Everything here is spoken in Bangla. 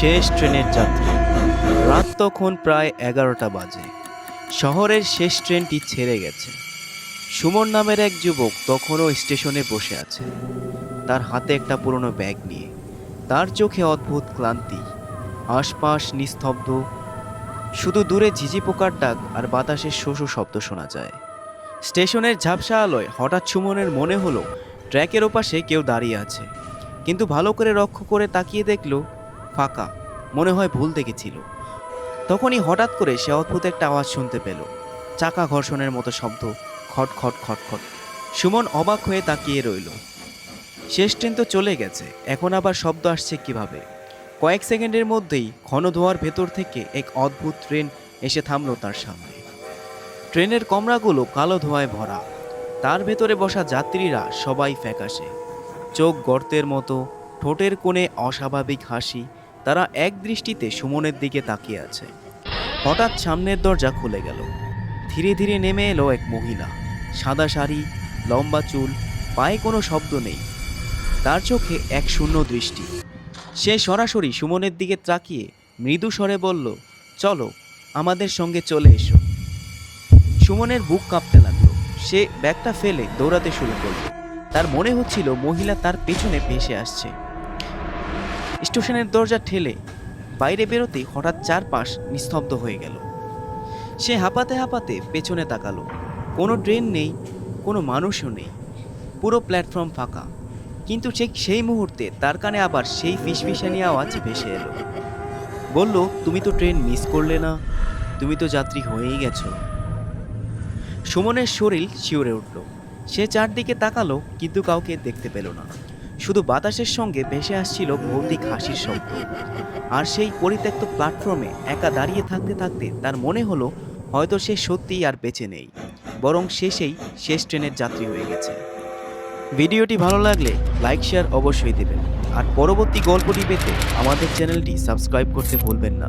শেষ ট্রেনের যাত্রী। রাত তখন প্রায় এগারোটা বাজে। শহরের শেষ ট্রেনটি ছেড়ে গেছে। সুমন নামের এক যুবক তখনও স্টেশনে বসে আছে। তার হাতে একটা পুরনো ব্যাগ নিয়ে। তার চোখে অদ্ভুত ক্লান্তি। আশপাশ নিস্তব্ধ। শুধু দূরে ঝিঝি পোকার ডাক আর বাতাসের শোষো শব্দ শোনা যায়। স্টেশনের ঝাপসা আলোয় হঠাৎ সুমনের মনে হলো, ট্র্যাকের ওপাশে কেউ দাঁড়িয়ে আছে। কিন্তু ভালো করে লক্ষ্য করে তাকিয়ে দেখল ফাঁকা, মনে হয় ভুল দেখেছিল। তখনই হঠাৎ করে সে অদ্ভুত একটা আওয়াজ শুনতে পেল। চাকা ঘর্ষণের মতো শব্দ, খট খট খট খট। সুমন অবাক হয়ে তাকিয়ে রইল। শেষ ট্রেন তো চলে গেছে, এখন আবার শব্দ আসছে কীভাবে? কয়েক সেকেন্ডের মধ্যেই ঘন ধোয়ার ভেতর থেকে এক অদ্ভুত ট্রেন এসে থামল তার সামনে। ট্রেনের কমরাগুলো কালো ধোঁয়ায় ভরা। তার ভেতরে বসা যাত্রীরা সবাই ফ্যাকাশে। চোখ গর্তের মতো, ঠোঁটের কোণে অস্বাভাবিক হাসি তারা এক দৃষ্টিতে সুমনের দিকে তাকিয়ে আছে। হঠাৎ সামনের দরজা খুলে গেল। ধীরে ধীরে নেমে এলো এক মহিলা। সাদা শাড়ি, লম্বা চুল, পায়ে কোনো শব্দ নেই। তার চোখে এক শূন্য দৃষ্টি। সে সরাসরি সুমনের দিকে তাকিয়ে মৃদু স্বরে বলল, চলো, আমাদের সঙ্গে চলে এসো। সুমনের বুক কাঁপতে লাগল। সে ব্যাগটা ফেলে দৌড়াতে শুরু করল। তার মনে হচ্ছিল মহিলা তার পেছনে ভেসে আসছে। স্টেশনের দরজা ঠেলে বাইরে বেরোতেই হঠাৎ চারপাশ নিস্তব্ধ হয়ে গেল। সে হাঁপাতে হাঁপাতে পেছনে তাকালো। কোনো ট্রেন নেই, কোনো মানুষও নেই। পুরো প্ল্যাটফর্ম ফাঁকা। কিন্তু ঠিক সেই মুহূর্তে তার কানে আবার সেই ফিসফিসানি আওয়াজ ভেসে এলো। বলল, তুমি তো ট্রেন মিস করলে না। তুমি তো যাত্রী হয়েই গেছো। সুমনের শরীর শিউরে উঠল। সে চারদিকে তাকালো, কিন্তু কাউকে দেখতে পেল না। শুধু বাতাসের সঙ্গে ভেসে আসছিল ভৌতিক হাসির শব্দ। আর সেই পরিত্যক্ত প্ল্যাটফর্মে একা দাঁড়িয়ে থাকতে থাকতে তার মনে হলো, হয়তো সে সত্যিই আর বেঁচে নেই, বরং শেষেই শেষ ট্রেনের যাত্রী হয়ে গেছে। ভিডিওটি ভালো লাগলে লাইক, শেয়ার অবশ্যই দেবেন। আর পরবর্তী গল্পটি পেতে আমাদের চ্যানেলটি সাবস্ক্রাইব করতে ভুলবেন না।